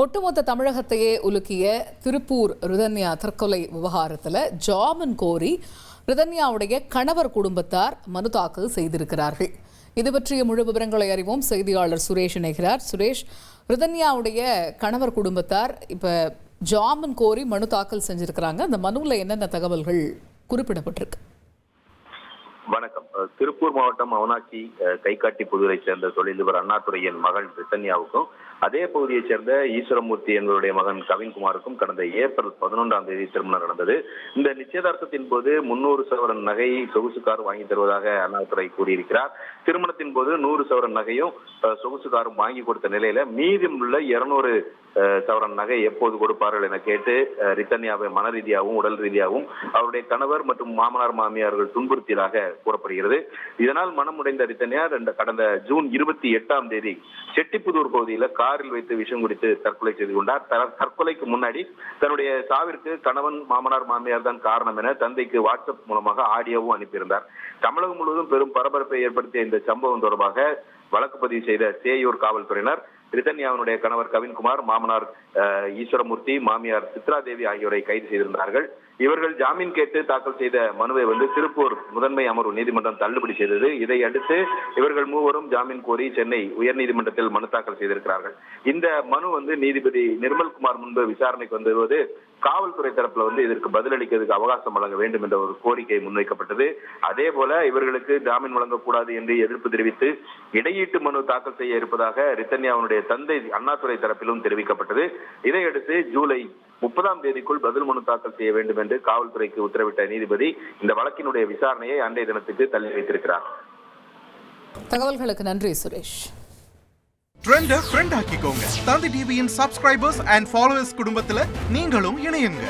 ஒட்டுமொத்த தமிழகத்தையே உலுக்கிய திருப்பூர் ரிதன்யா தற்கொலை விவகாரத்தில் ஜாமீன் கோரி ரிதன்யாவுடைய கணவர் குடும்பத்தார் மனு தாக்கல் செய்திருக்கிறார்கள். இது பற்றிய முழு விவரங்களை அறிவோம். செய்தியாளர் சுரேஷ் இணைகிறார். சுரேஷ் ரிதன்யாவுடைய கணவர் குடும்பத்தார் இப்போ ஜாமீன் கோரி மனு தாக்கல் செஞ்சிருக்கிறாங்க. அந்த மனுவில் என்னென்ன தகவல்கள் குறிப்பிடப்பட்டிருக்கு? திருப்பூர் மாவட்டம் அவனாச்சி கைகாட்டி புதூரைச் சேர்ந்த தொழிலதிபர் அண்ணாதுரையின் மகள் ரித்தன்யாவுக்கும் அதே பகுதியைச் சேர்ந்த ஈஸ்வரமூர்த்தி என்பவருடைய மகன் கவின்குமாருக்கும் கடந்த ஏப்ரல் பதினொன்றாம் தேதி திருமணம் நடந்தது. இந்த நிச்சயதார்த்தத்தின் போது முன்னூறு சவரன் நகை சொகுசு கார் வாங்கி தருவதாக அண்ணாதுரை கூறியிருக்கிறார். திருமணத்தின் போது நூறு சவரன் நகையும் சொகுசு காரும் வாங்கி கொடுத்த நிலையில மீதமுள்ள இருநூறு சவரன் நகை எப்போது கொடுப்பார்கள் என கேட்டு ரித்தன்யாவை மன ரீதியாகவும் உடல் ரீதியாகவும் அவருடைய கணவர் மற்றும் மாமனார் மாமியார்கள் துன்புறுத்தியதாக கூறப்படுகிறது. இதனால் மனமுடைந்த ரித்தன்யா ரெண்டு கடந்த ஜூன் இருபத்தி எட்டாம் தேதி செட்டிப்புதூர் பகுதியில் காரில் வைத்து விஷம் குடித்து தற்கொலை செய்து கொண்டார். த- தற்கொலைக்கு முன்னாடி தன்னுடைய சாவிற்கு கணவன் மாமனார் மாமியார் தான் காரணம் என தந்தைக்கு வாட்ஸ்அப் மூலமாக ஆடியோவும் அனுப்பியிருந்தார். தமிழகம் முழுவதும் பெரும் பரபரப்பை ஏற்படுத்திய இந்த சம்பவம் தொடர்பாக வழக்கு பதிவு செய்த சேயூர் காவல்துறையினர் ரிதன்யாவினுடைய கணவர் கவின்குமார் மாமனார் ஈஸ்வரமூர்த்தி மாமியார் சித்ரா தேவி ஆகியோரை கைது செய்திருந்தார்கள். இவர்கள் ஜாமீன் கேட்டு தாக்கல் செய்த மனுவை வந்து திருப்பூர் முதன்மை அமர்வு நீதிமன்றம் தள்ளுபடி செய்தது. இதை அடுத்து இவர்கள் மூவரும் ஜாமீன் கோரி சென்னை உயர்நீதிமன்றத்தில் மனு தாக்கல் செய்திருக்கிறார்கள். இந்த மனு வந்து நீதிபதி நிர்மல்குமார் முன்பு விசாரணைக்கு வந்துவது காவல்துறை தரப்புல வந்து இதற்கு பதிலளிக்கிறதுக்கு அவகாசம் வழங்க வேண்டும் என்ற ஒரு கோரிக்கை முன்வைக்கப்பட்டது. அதே போல இவர்களுக்கு ஜாமீன் வழங்கக்கூடாது என்று எதிர்ப்பு தெரிவித்து இடையீட்டு மனு தாக்கல் செய்ய இருப்பதாக ரித்தன்யாவுடைய தந்தை அண்ணாதுரை தரப்பிலும் தெரிவிக்கப்பட்டது. இதையடுத்து ஜூலை முப்பதாம் தேதிக்குள் பதில் மனு தாக்கல் செய்ய வேண்டும் என்று காவல்துறைக்கு உத்தரவிட்ட நீதிபதி இந்த வழக்கினுடைய விசாரணையை அன்றைய தினத்துக்கு தள்ளி வைத்திருக்கிறார். தகவல்களுக்கு நன்றி சுரேஷ். ட்ரெண்ட ஃப்ரெண்ட் ஆக்கிக்கோங்க. தந்தி டிவியின் சப்ஸ்கிரைபர்ஸ் அண்ட் ஃபாலோவர்ஸ் குடும்பத்துல நீங்களும் இணையுங்க.